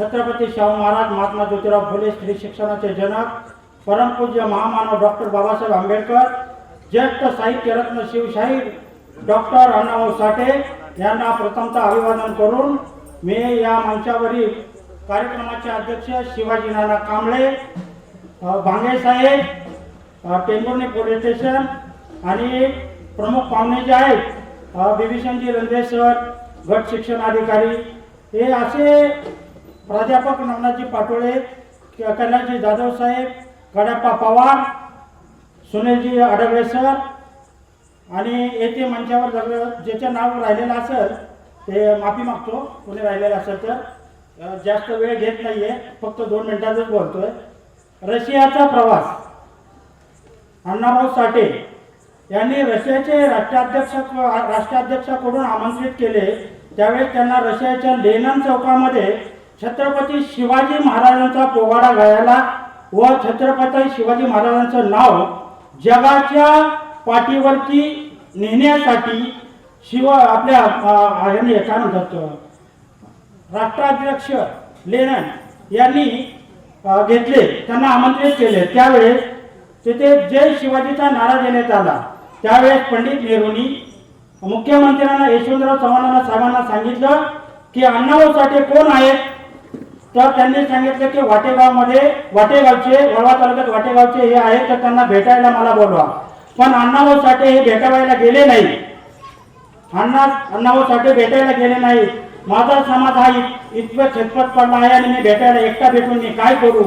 छत्रपती शाहू महाराज महात्मा ज्योतिराव फुले स्त्री शिक्षणाचे जनक परमपूज्य महामानव डॉक्टर बाबासाहेब आंबेडकर ज्येष्ठ साहित्यरत्न शिवशाहीर डॉक्टर अण्णाभाऊ साठे यांना प्रथमतः अभिवादन करून मी या मंचावरील कार्यक्रमाचे अध्यक्ष शिवाजी नाना कांबळे भांगे साहेब टेंभुर्णी पोलीस स्टेशन आणि प्रमुख पाहुणे जे आहेत बिभीषणजी रंधे सर गट शिक्षण अधिकारी हे असे प्राध्यापक नवनाथजी पाटोळे क- कल्याणजी जाधव साहेब कडाप्पा पवार सुनीलजी अडगळे सर आणि येथे मंचावर जगलं ज्याचं नाव राहिलेलं असेल ते माफी मागतो कोणी राहिलेलं असेल तर. जास्त वेळ घेत नाही आहे फक्त दोन मिनिटातच बोलतोय. रशियाचा प्रवास. अण्णाभाऊ साठे यांनी रशियाचे राष्ट्राध्यक्ष राष्ट्राध्यक्षाकडून आमंत्रित केले. त्यावेळेस त्यांना रशियाच्या लेनन चौकामध्ये छत्रपती शिवाजी महाराजांचा पोवाडा गायला व छत्रपती शिवाजी महाराजांचं नाव जगाच्या पाठीवरती नेण्यासाठी शिव आपल्या अ, ह्यांनी काय म्हणतात राष्ट्राध्यक्ष लेनन यांनी घेतले त्यांना आमंत्रित केले. त्यावेळेस तिथे जय शिवाजीचा नारा देण्यात आला. त्यावेळेस पंडित नेहरूंनी मुख्यमंत्र्यांना यशवंतराव चव्हाणांना साहेबांना सांगितलं की अण्णाभाऊ साठे कोण आहेत? तर त्यांनी सांगितलं की वाटेगावमध्ये वाटेगावचे वळवा तालुक्यात वाटेगावचे हे आहेत तर त्यांना भेटायला मला बोलवा. पण अण्णाभाऊ साठे हे भेटावायला गेले नाही. अण्णा अण्णाभाऊ साठे भेटायला गेले नाही. माझा समाज हा इत- इतकं छतपत पडला आहे आणि मी भेटायला एकटा भेटून मी काय करू?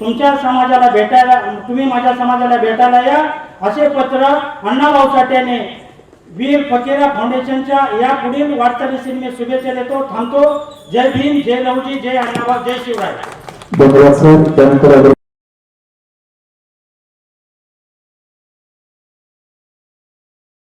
तुमच्या समाजाला भेटायला तुम्ही माझ्या समाजाला भेटायला या असे पत्र अण्णाभाऊ साठेने वीर फकीरा फाउंडेशनच्या या पुढील वाटचालीस मी शुभेच्छा देतो. थांबतो. जय भीम जय लवजी जय अण्णाबा जय शिवराय. धन्यवाद सर. त्यानंतर